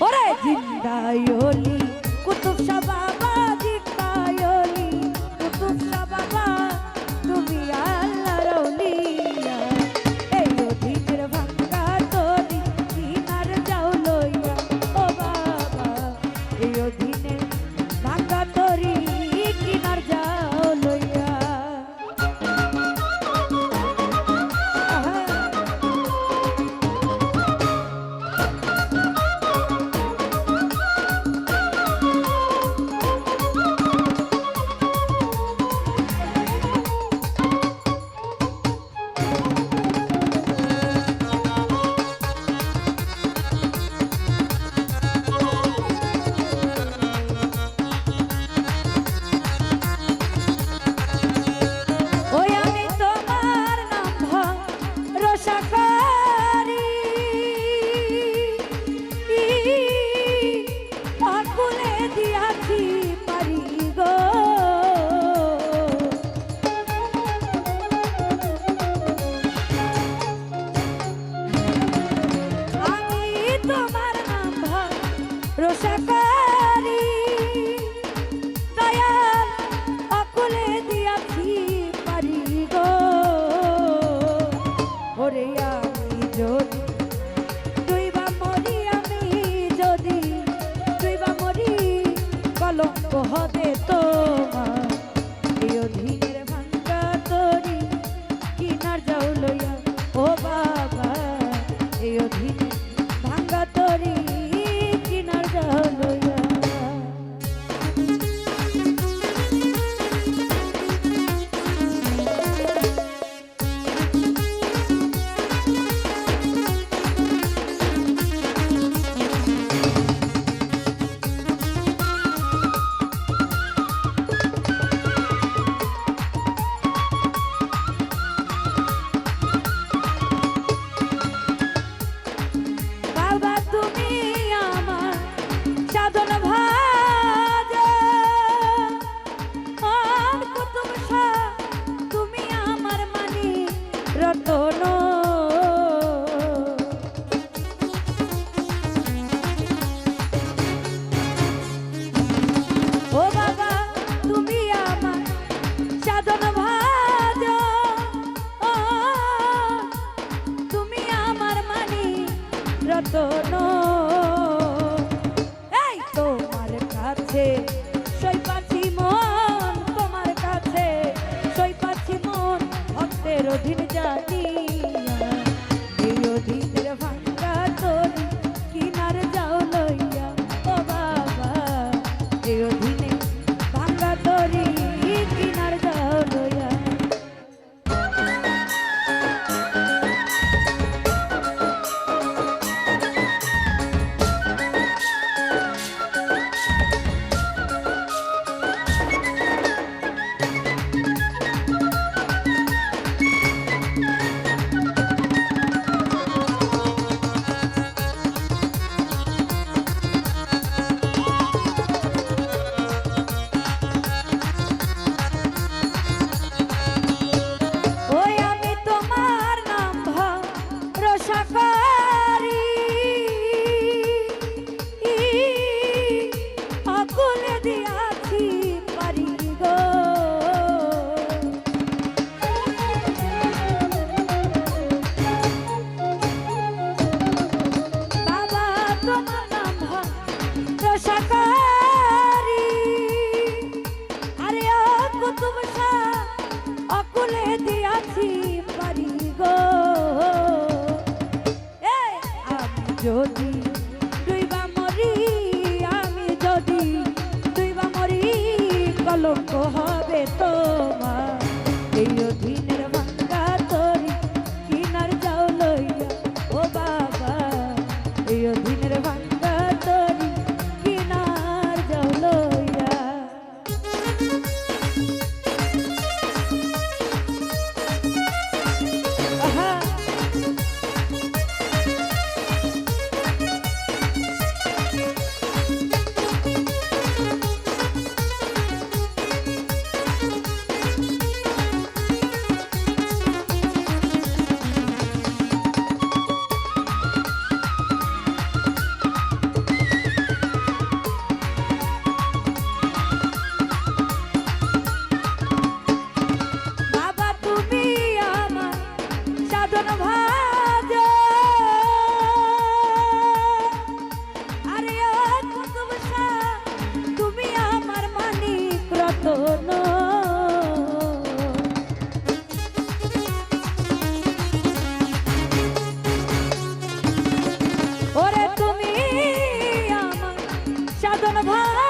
ওরে জিন্দায়লি Qutub Shah jolie. I'm gonna Park.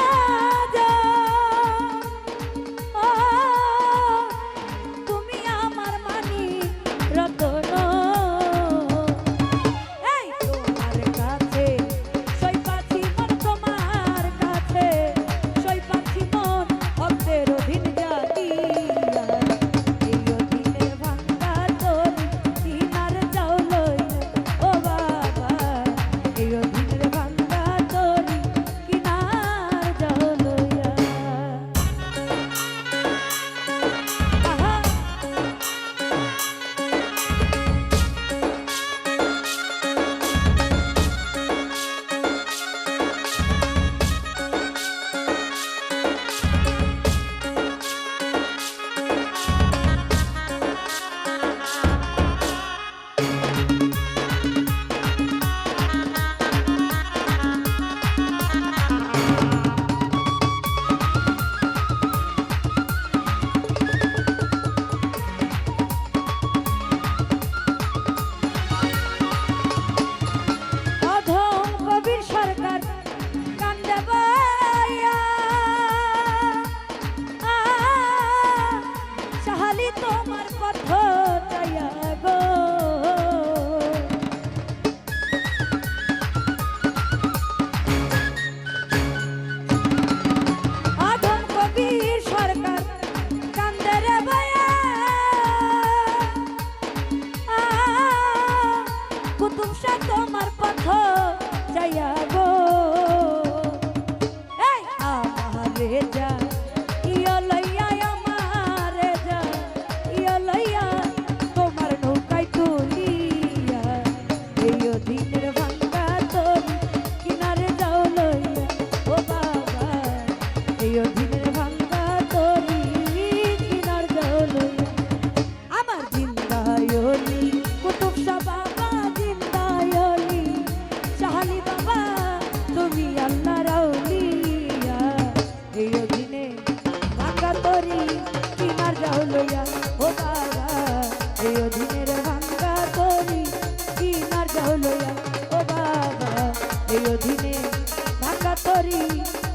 তরি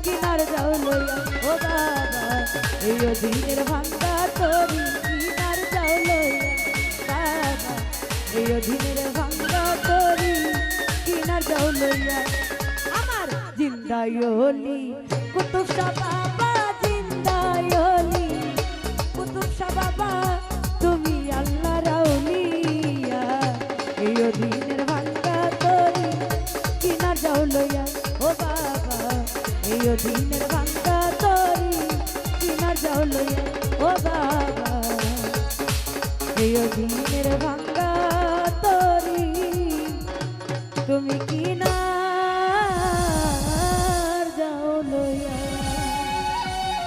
কিনার যাও লইয়া, ও বাবা, এই অধীনের ভাঙ্গা তরি, কিনার যাও লইয়া, বাবা, এই অধীনের ভাঙ্গা তরি, কিনার যাও লইয়া। আমার জিন্দায়লি কুতুব শাহ বাবা জিন্দায়লি কুতুব শাহ বাবা, তুমি আল্লাহ এই দিনের ভাঙ্গা তরি কিনা যাও লইয়া ও বাবা। অধীনের ভাঙ্গা